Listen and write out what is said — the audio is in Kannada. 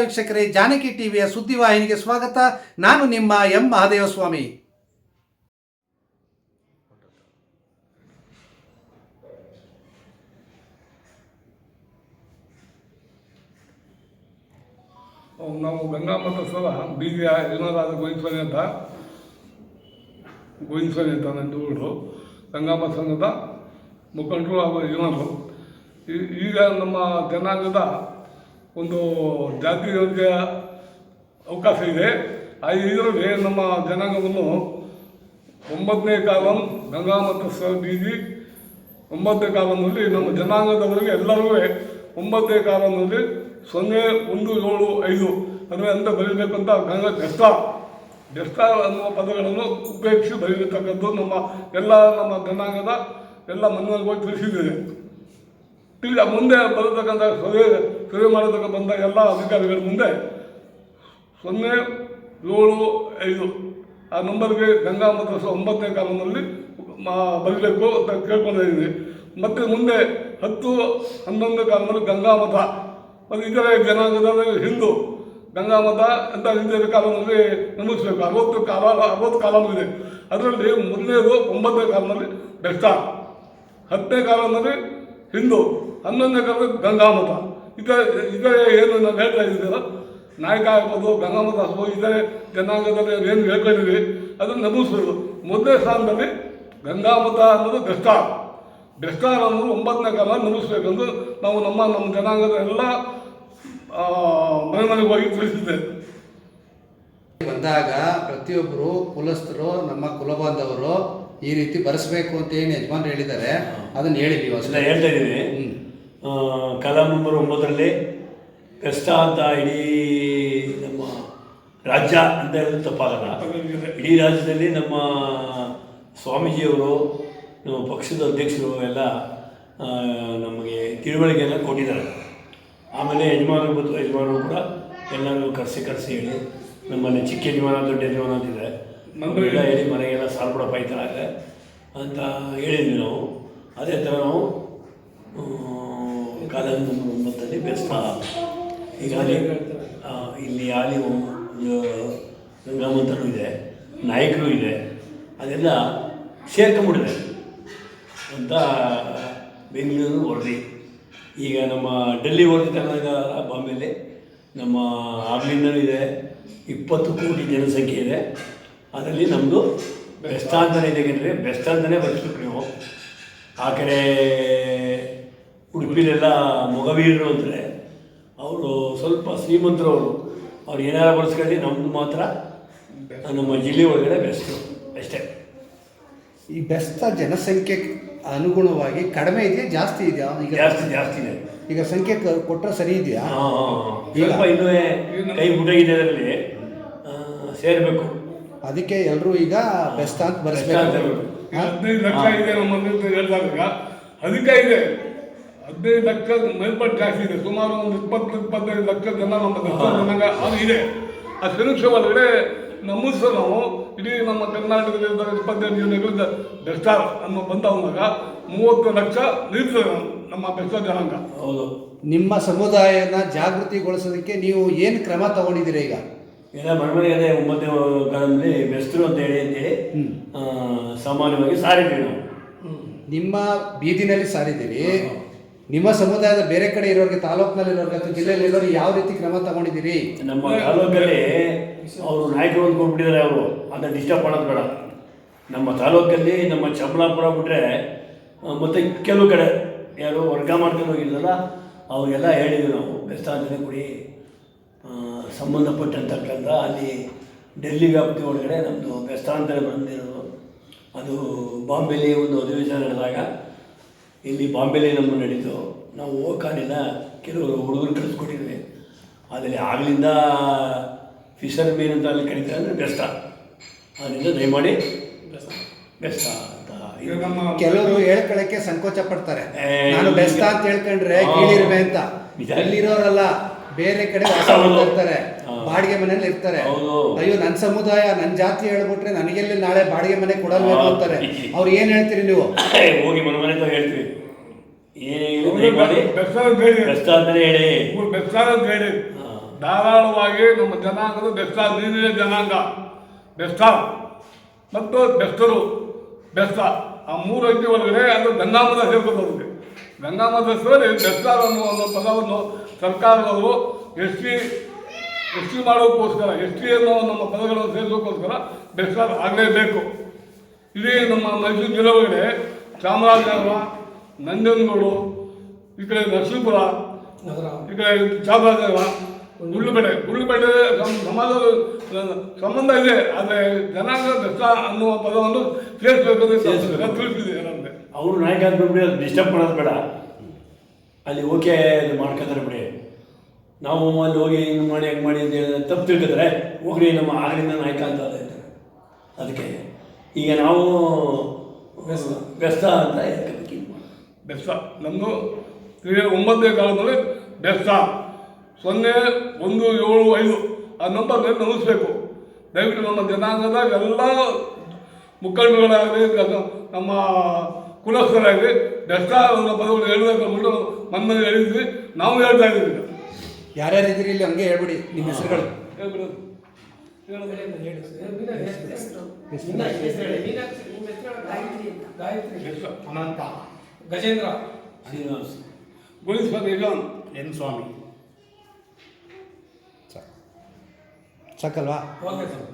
ವೀಕ್ಷಕರೇ, ಜಾನಕಿ ಟಿವಿಯ ಸುದ್ದಿವಾಹಿನಿಗೆ ಸ್ವಾಗತ. ನಾನು ನಿಮ್ಮ ಎಂ. ಮಹಾದೇವಸ್ವಾಮಿ. ನಾವು ಗಂಗಾಮಠ ಸಲ, ಬೀದಿಯ ಏನಾರಾದ ಗೋವಿಂದ ಅಂತ. ಗೋಯಿಸ್ವಾಮಿ ಅಂತ ನನ್ನ ಊರು ಸಂಘದ ಮುಖಂಡರು ಹಾಗೂ ಈಗ ನಮ್ಮ ಜನಾಂಗದ ಒಂದು ಜಾತಿಗಳಿಗೆ ಅವಕಾಶ ಇದೆ. ಆ ಇದರಲ್ಲಿ ನಮ್ಮ ಜನಾಂಗವನ್ನು ಒಂಬತ್ತನೇ ಕಾಲಂ ಗಂಗಾ ಮತ್ತು ಸರ್ ಬೀದಿ ಒಂಬತ್ತನೇ ಕಾಲಂನಲ್ಲಿ ನಮ್ಮ ಜನಾಂಗದವರಿಗೆ ಎಲ್ಲರೂ ಒಂಬತ್ತನೇ ಕಾಲಂನಲ್ಲಿ ಸೊನ್ನೆ, ಒಂದು, ಏಳು, ಐದು ಅಂದರೆ ಅಂತ ಬರೀಬೇಕಂತ ಗಂಗಾ ಡೆಸ್ಟ ಡೆಸ್ಟ ಅನ್ನುವ ಪದಗಳನ್ನು ಉಪೇಕ್ಷಿಸಿ ಬರೀತಕ್ಕದ್ದು ನಮ್ಮ ಎಲ್ಲ ನಮ್ಮ ಜನಾಂಗದ ಎಲ್ಲ ಹೋಗಿ ತಿಳಿಸಿದ್ದೇನೆ. ತಿಳಿದ ಮುಂದೆ ಬರತಕ್ಕಂಥ ಸಭೆ ಸಭೆ ಮಾಡತಕ್ಕ ಬಂದ ಎಲ್ಲ ಅಧಿಕಾರಿಗಳ ಮುಂದೆ ಸೊನ್ನೆ ಏಳು ಐದು ಆ ನಂಬರ್ಗೆ ಗಂಗಾ ಮತ್ತು ಕಾಲನಲ್ಲಿ ಒಂಬತ್ತನೇ ಕಾಲದಲ್ಲಿ ಬರಬೇಕು ಅಂತ ಕೇಳ್ಕೊಂಡಿದ್ದೀನಿ ಮತ್ತು ಮುಂದೆ ಹತ್ತು ಹನ್ನೊಂದು ಕಾಲದಲ್ಲಿ ಗಂಗಾ ಮತ ಮತ್ತು ಇತರೆ ಜನಾಂಗದ ಹಿಂದೂ ಗಂಗಾ ಮತ ಅಂತ ಇತರ ಕಾಲದಲ್ಲಿ ನಮೂದಿಸಬೇಕು ಅರವತ್ತು ಕಾಲ, ಅರವತ್ತು ಕಾಲಮ್ ಇದೆ. ಅದರಲ್ಲಿ ಮೊದಲನೇದು ಒಂಬತ್ತನೇ ಕಾಲದಲ್ಲಿ ಬೆಸ್ಟ ಹತ್ತನೇ ಕಾಲದಲ್ಲಿ ಹಿಂದೂ. ಹನ್ನೊಂದನೇ ಕಾಲದಲ್ಲಿ ಗಂಗಾ ಮತ ಇದೇ ಏನು ನಾವು ಹೇಳ್ತಾ ಇದ್ದೀರ ನಾಯಕ ಆಗ್ಬೋದು ಗಂಗಾಮತ ಆಗ್ಬೋದು ಇದೇ ಜನಾಂಗದಲ್ಲಿ ಏನು ಹೇಳ್ಕೊಂಡಿದ್ವಿ ಅದನ್ನು ನಮೂಸೋದು ಮೊದಲನೇ ಸ್ಥಾನದಲ್ಲಿ ಗಂಗಾಮತ ಅನ್ನೋದು ಬೆಸ್ಟಾರ್ ಬೆಸ್ಟಾರ್ ಅನ್ನೋದು ಒಂಬತ್ತನೇ ಕಾಲ ನಮಿಸ್ಬೇಕೆಂದು ನಾವು ನಮ್ಮ ನಮ್ಮ ಜನಾಂಗದ ಎಲ್ಲ ಮನೆ ಮನೆಗೆ ಹೋಗಿ ತಿಳಿಸಿದ್ದೇವೆ. ಬಂದಾಗ ಪ್ರತಿಯೊಬ್ಬರು ಕುಲಸ್ಥರು ನಮ್ಮ ಕುಲಬಾಂಧವರು ಈ ರೀತಿ ಬರೆಸಬೇಕು ಅಂತ ಏನು ಯಜಮಾನ್ರು ಹೇಳಿದ್ದಾರೆ. ಅದನ್ನು ಹೇಳಿ ನೀವು ಅಷ್ಟೇ. ಹೇಳ್ತಾ ಇದ್ದೀವಿ ಹ್ಮ್. ಕಲಾ ನಂಬರ್ ಒಂಬತ್ತರಲ್ಲಿ ಕಷ್ಟ ಅಂತ ಇಡೀ ನಮ್ಮ ರಾಜ್ಯ ಅಂತ ಹೇಳಿದ್ರೆ ತಪ್ಪಾಗಲ್ಲ. ಇಡೀ ರಾಜ್ಯದಲ್ಲಿ ನಮ್ಮ ಸ್ವಾಮೀಜಿಯವರು ನಮ್ಮ ಪಕ್ಷದ ಅಧ್ಯಕ್ಷರು ಎಲ್ಲ ನಮಗೆ ತಿಳುವಳಿಕೆಯನ್ನು ಕೊಟ್ಟಿದ್ದಾರೆ. ಆಮೇಲೆ ಯಜಮಾನರು ಮತ್ತು ಯಜಮಾನರು ಕೂಡ ಎಲ್ಲರೂ ಕರೆಸಿ ಕರೆಸಿ ಹೇಳಿ ನಮ್ಮಲ್ಲಿ ಚಿಕ್ಕ ಯಜಮಾನ ದೊಡ್ಡ ಯಜಮಾನ ಅಂತಿದೆ ನಮಗೆಲ್ಲ ಹೇಳಿ ಮನೆಗೆಲ್ಲ ಸಾಲ ಕೂಡ ಇದೆ ಅಂತ ಹೇಳಿದ್ವಿ ನಾವು. ಅದೇ ಥರ ನಾವು ಕಾಲೇಜ್ ನಂಬರ್ ಒಂಬತ್ತಲ್ಲಿ ಬೆಸ್ಟ್ ಈಗ ಇಲ್ಲಿ ಆಲಿ ಗಂಗಾಮಂತನೂ ಇದೆ ನಾಯಕರು ಇದೆ, ಅದೆಲ್ಲ ಸೇರ್ಕೊಂಬಿಡಿದೆ ಅಂತ ಬೆಂಗಳೂರು ವರದಿ. ಈಗ ನಮ್ಮ ಡೆಲ್ಲಿ ವರದಿ ತಗೊಂಡಾಗ ಬಾಂಬೆಲಿ ನಮ್ಮ ಆಗ್ಲಿಂದನೂ ಇದೆ, ಇಪ್ಪತ್ತು ಕೋಟಿ ಜನಸಂಖ್ಯೆ ಇದೆ. ಅದರಲ್ಲಿ ನಮ್ಮದು ಬೆಸ್ಟ್ ಅಂತಲೇ ಇದೆ ಅಂದರೆ ಬೆಸ್ಟ್ ಅಂತಲೇ ಬರೆಸ್ಬೇಕು ನೀವು. ಆ ಕಡೆ ಉಡುಪಿಲೆಲ್ಲ ಮೊಗವೀರರು ಅಂದರೆ ಅವರು ಸ್ವಲ್ಪ ಶ್ರೀಮಂತರವರು. ಅವರು ಅವ್ರು ಏನಾರು ಬಳಸ್ಕೊಳ್ಳಿ ನಮ್ಮದು ಮಾತ್ರ. ನಮ್ಮ ಜಿಲ್ಲೆ ಒಳಗಡೆ ಬೆಸ್ಟು ಅಷ್ಟೇ. ಈ ಬೆಸ್ತ ಜನಸಂಖ್ಯೆ ಅನುಗುಣವಾಗಿ ಕಡಿಮೆ ಇದೆಯಾ ಜಾಸ್ತಿ ಇದೆಯಾ ಈಗ ಜಾಸ್ತಿ ಜಾಸ್ತಿ ಇದೆ. ಈಗ ಸಂಖ್ಯೆ ಕೊಟ್ಟರೆ ಕೊಟ್ರೆ ಸರಿ ಇದೆಯಾ? ಹಾಂ ಹಾಂ ಸ್ವಲ್ಪ ಇನ್ನೂ ಕೈ ಮುಟಾಗಿದೆ ಅದರಲ್ಲಿ ಸೇರಬೇಕು. ಅದಕ್ಕೆ ಎಲ್ಲರೂ ಈಗ ಬೆಸ್ತ ಅಂತ ಬರಬೇಕು ಬರೆಸ್ಬೇಕು? ಹದಿನೈದು ಲಕ್ಷ ಇದೆ ನಮ್ಮ ಅಂತ ಹೇಳಿದಾಗ ಅದಕ್ಕೆ ಇದೆ. ಹದಿನೈದು ಲಕ್ಷ ಮೇಲ್ಪಟ್ಟು ಜಾಸ್ತಿ ಇದೆ. ಸುಮಾರು ಒಂದು ಇಪ್ಪತ್ತು ಇಪ್ಪತ್ತೈದು ಲಕ್ಷ ಜನ ನಮ್ಮ ದಕ್ಷಿಣ ಜನಾಂಗ ಅದು ಇದೆ. ಆ ಸಮೀಕ್ಷೆ ಒಳಗಡೆ ನಮ್ಮ ಸಹ ನಾವು ಇಡೀ ನಮ್ಮ ಕರ್ನಾಟಕದಿಂದ ಇಪ್ಪತ್ತೆಂಟು ಜಿಲ್ಲೆಗಳಿಂದ ಬೆಸ್ಟಾರ್ ಅನ್ನೋ ಬಂದಾಗ ಮೂವತ್ತು ಲಕ್ಷ ನಿಲ್ತದೆ ನಮ್ಮ ಬೆಸ್ಟ ಜನಾಂಗ. ಹೌದು. ನಿಮ್ಮ ಸಮುದಾಯನ ಜಾಗೃತಿಗೊಳಿಸೋದಕ್ಕೆ ನೀವು ಏನು ಕ್ರಮ ತಗೊಂಡಿದ್ದೀರಾ ಈಗ? ಎಲ್ಲ ಬಡವಣಿಗೆ ಅದೇ ಒಂಬತ್ತನೇ ಕಾಲದಲ್ಲಿ ಬೆಸ್ತರು ಅಂತ ಹೇಳಿ ಅಂತೇಳಿ. ಸಾಮಾನ್ಯವಾಗಿ ಸಾರಿದ್ದೀವಿ ನಾವು. ನಿಮ್ಮ ಬೀದಿನಲ್ಲಿ ಸಾರಿದ್ದೀರಿ. ನಿಮ್ಮ ಸಮುದಾಯದ ಬೇರೆ ಕಡೆ ಇರೋರಿಗೆ ತಾಲೂಕಿನಲ್ಲಿ ಇರೋರಿಗೆ ಅಥವಾ ಜಿಲ್ಲೆಯಲ್ಲಿ ಇರೋರು ಯಾವ ರೀತಿ ಕ್ರಮ ತಗೊಂಡಿದ್ದೀರಿ? ನಮ್ಮ ತಾಲೂಕಲ್ಲಿ ಅವರು ನಾಯಕರು ಅಂದ್ಕೊಂಡ್ಬಿಟ್ಟಿದ್ದಾರೆ ಅವರು. ಅದನ್ನು ಡಿಸ್ಟರ್ಬ್ ಮಾಡೋದು ಬೇಡ. ನಮ್ಮ ತಾಲೂಕಲ್ಲಿ ನಮ್ಮ ಚಮಲಾಪುರ ಬಿಟ್ಟರೆ ಮತ್ತು ಕೆಲವು ಕಡೆ ಯಾರು ವರ್ಗ ಮಾಡ್ಕೊಂಡು ಹೋಗಿಲ್ಲಲ್ಲ ಅವರಿಗೆಲ್ಲ ಹೇಳಿದ್ವಿ ನಾವು. ಬೆಸ್ತಾಂಜನ ಕೊಡಿ ಆ, ಸಂಬಂಧಪಟ್ಟಂತಕ್ಕಂಥ ಅಲ್ಲಿ ಡೆಲ್ಲಿ ವ್ಯಾಪ್ತಿ ಒಳಗಡೆ ನಮ್ಮದು ಬೆಸ್ತಾಂತರ ಬಂದಿರೋದು. ಅದು ಬಾಂಬೆಲಿ ಒಂದು ಅಧಿವೇಶನ ನಡೆದಾಗ ಇಲ್ಲಿ ಬಾಂಬೆಲಿ ನಮ್ಮ ನಡೀತು ನಾವು ಓಕಾನಿನ ಕೆಲವರು ಹುಡುಗರು ಕಳಿಸ್ಕೊಟ್ಟಿದ್ವಿ. ಅದರಲ್ಲಿ ಆಗಲಿಂದ ಫಿಶರ್ ಮೀನ್ ಅಂತ ಅಲ್ಲಿ ಕರೀತಾರೆ ಅಂದರೆ ಬೆಸ್ಟ. ಅದರಿಂದ ದಯಮಾಡಿ ಬೆಸ್ಟ ಅಂತ ಇವಾಗ ನಮ್ಮ ಕೆಲವರು ಹೇಳ್ಕೊಳಕ್ಕೆ ಸಂಕೋಚ ಪಡ್ತಾರೆ. ನಾನು ಬೆಸ್ಟ ಅಂತ ಹೇಳ್ಕೊಂಡ್ರೆ ಕೇಳಿರ್ಬೆ ಅಂತ. ಅಲ್ಲಿರೋರಲ್ಲ ಇಲ್ಲಿರೋರಲ್ಲ ಬೇರೆ ಕಡೆ. ಇರ್ತಾರೆ. ಬಾಡಿಗೆ ಮನೇಲಿ ಇರ್ತಾರೆ. ಹೌದು. ಅಯ್ಯೋ ನನ್ನ ಸಮುದಾಯ ನನ್ನ ಜಾತಿ ಹೇಳ್ಬಿಟ್ರೆ ನನಗೆಲ್ಲಿ ನಾಳೆ ಬಾಡಿಗೆ ಮನೆ ಕೊಡಲ್ಲ ಅಂತಾರೆ. ಅವ್ರು ಏನ್ ಹೇಳ್ತೀರಿ ನೀವು? ಹೋಗಿ ಮನೆ ಮನೆ ಬೇಡಿ ಬೆಸ್ಟ ಅಂತಲೇ ಹೇಳಿ. ಬೆಸ್ಟಾರ್. ಧಾರಾಳವಾಗಿ ನಮ್ಮ ಜನಾಂಗದ ಬೆಸ್ತ ನೀನೇ ಜನಾಂಗ. ಬೆಸ್ತ ಮತ್ತು ಬೆಸ್ತರು ಬೆಸ್ತ ಆ ಮೂರು ಅಂಕಿ ಒಳಗಡೆ ಅದು ಗಂಗಾಮದ ಸೇರ್ಕೊಂಡು ಅದಕ್ಕೆ ಗಂಗಾಮದ ಸೇರಿ ಬೆಸ್ತಾರ್ ಅನ್ನುವ ಒಂದು ಪದವನ್ನು ಸರ್ಕಾರದವರು ಎಸ್ ಟಿ ಎಸ್ ಟಿ ಮಾಡೋಕ್ಕೋಸ್ಕರ ಎಸ್ ಟಿ ಅನ್ನೋ ನಮ್ಮ ಪದಗಳನ್ನು ಸೇರಿಸೋಕ್ಕೋಸ್ಕರ ಬೆಸ್ತಾರ್ ಆಗಲೇಬೇಕು. ಇಡೀ ನಮ್ಮ ಮೈಸೂರು ಜಿಲ್ಲೆ ಒಳಗಡೆ ಚಾಮರಾಜನಗರ ನಂಜನಗೂಡು ಈ ಕಡೆ ನರಸೀಪುರ ಈ ಕಡೆ ಚಾಮರಾಜನಗರ ಗುಳ್ಳುಪೇಟೆ ಗುಳ್ಳುಪೇಟೆ ಸಮಾಜ ಸಂಬಂಧ ಇದೆ ಆದರೆ ಜನಾಂಗ ದಸ್ತ ಅನ್ನುವ ಪದವನ್ನು ಸೇರಿಸಬೇಕು. ತಿಳಿಸಿದೆ ಅವರು ನಾಯಕ ಅಂದ್ಬಿಟ್ಟು ಅದು ಡಿಸ್ಟರ್ಬ್ ಮಾಡೋದು ಬೇಡ. ಅಲ್ಲಿ ಓಕೆ ಅದು ಮಾಡ್ಕೊತಾರೆ ಬಿಡಿ. ನಾವು ಅಲ್ಲಿ ಹೋಗಿ ಹಿಂಗೆ ಮಾಡಿ ಹೆಂಗೆ ಮಾಡಿ ಅಂತ ಹೇಳಿದ್ರೆ ತಪ್ಪು ತಿಳ್ಕಿದ್ರೆ ಹೋಗ್ರಿ ನಮ್ಮ ಆಗಲಿಂದ ನಾಯಕ ಅಂತ ಅದೇ ಅಂತಾರೆ. ಅದಕ್ಕೆ ಈಗ ನಾವು ವ್ಯಸ್ತ. ಅಂತ ಹೇಳ್ಕೊಬೇಕು. ಬೆಸ್ತ ನಮ್ಮದು ಒಂಬತ್ತನೇ ಕಾಲದಲ್ಲಿ ಬೆಸ್ತ ಸೊನ್ನೆ ಒಂದು ಏಳು ಐದು ಆ ನಂಬರ್ ನಮಿಸ್ಬೇಕು ದಯವಿಟ್ಟು ನಮ್ಮ ಜನಾಂಗದ ಎಲ್ಲ ಮುಖಂಡಗಳಾಗಲಿ ನಮ್ಮ ಕುಲಸ್ಥರಾಗಲಿ ಬೆಸ್ತ ಅನ್ನೋ ಪದಗಳು ಹೇಳಬೇಕು ಅಂದ್ಬಿಟ್ಟು ಮನೆ ಹೇಳಿದ್ವಿ. ನಾವು ಹೇಳ್ತಾ ಇದ್ದೀವಿ ಯಾರ್ಯಾರು ಇದ್ದೀರಿ ಇಲ್ಲಿ ಹಂಗೆ ಹೇಳ್ಬಿಡಿ ನಿಮ್ಮ ಹೆಸರುಗಳು. ಹೇಳ್ಬಿಡೋದು ಗಜೇಂದ್ರ. ಶ್ರೀನಿವಾಸ್. ಗುಣಿಸ್ಬೇಕು ಈಗ ಎನ್ ಸ್ವಾಮಿ ಸಾಕಲ್ವಾ ಓಕೆ ಸರ್